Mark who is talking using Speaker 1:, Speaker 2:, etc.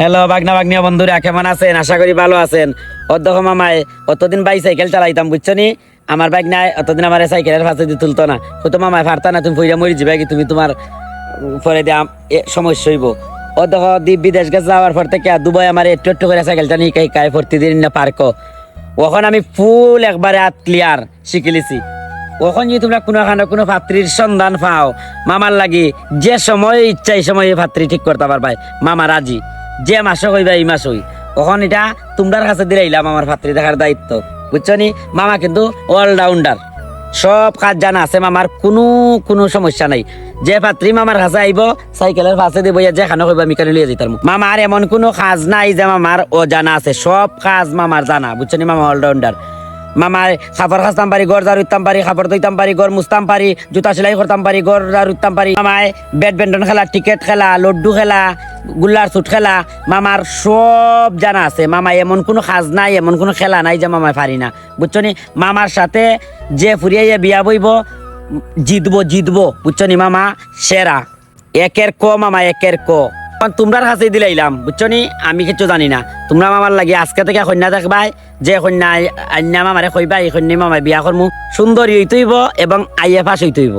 Speaker 1: Hello, বাগনা বাগনিয়া বন্ধুরা, কেমন আছেন? আশা করি ভালো আছেন। অধ্যক্ষ মামায় অতদিন বাই সাইকেল চালাইতাম, বুঝছ নি? আমার বাইক নাই অতদিন আমার সাইকেলের ফাঁসে দিয়ে তুলতো না। তো মামায় পারতা না, তুমি ফইরা মরি যাবে, কি তুমি তোমার পরে দিয়ে সমস্যা হইব। অধ্যক্ষ দ্বীপ বিদেশ গেছে যাওয়ার পর থেকে দুবাই আমার একটু একটু করে সাইকেলটা নিয়ে কাই প্রতিদিন না পার্ক। ওখন আমি ফুল একবারে আত ক্লিয়ার শিখিলিছি। ওখন যদি তোমরা কোনো খানে কোনো পাত্রীর সন্ধান পাও, মামার লাগি যে সময় ইচ্ছা এই সময় পাত্রী ঠিক করতে পারবাই। মামা রাজি। যে মাসে কইবা এই মাস হই কখন এটা তোমার কাছে দিলাইলাম আমার ভাতৃ দেখার দায়িত্ব। বুঝছ নি? মামা কিন্তু অলরাউন্ডার সব কাজ জানা আছে মামার, কোনো কোনো সমস্যা নাই। যে পাত্রী মামার কাছে আইব, সাইকেলের পাশে দিব যে খানো কইবা আমি কানে লিয়ে মুখ মামার এমন কোনো কাজ নাই যে মামার ও জানা আছে। সব কাজ মামার জানা, বুঝছ নি? মামা অলরাউন্ডার মামার খাবার খাস্তাম পারি, গড় জার উঠতাম পারি খাবার দইতাম পারি, গড় মুছতাম পারি, জুতা সেলাই করতাম পারি, গড় জার উঠতাম পারি। মামায় ব্যাডমিন্টন খেলা ক্রিকেট খেলা, লড্ডু খেলা, গুল্লার ছুট খেলা, মামার সব জানা আছে। মামা এমন কোনো কাজ নাই, এমন কোনো খেলা নাই যে মামায় পারি না। বুঝছ নি? মামার সাথে যে ফুরিয়ে বিয়া বইব, জিতবো জিতবো। বুঝছ নি মামা? সেরা। একের ক মামা, একের ক। তোমরার কাছে দিলাইলাম বুঝছ নি? আমি কিছু জানি না। তোমরা মামার লাগে আজকে থেকে কন্যা দেখবাই, যে কন্যা আন্যা মামারে কইবা এই কন্যা মামায় বিয়া করমু। সুন্দরী হইতেইব এবং আইএ পাস হইতেইব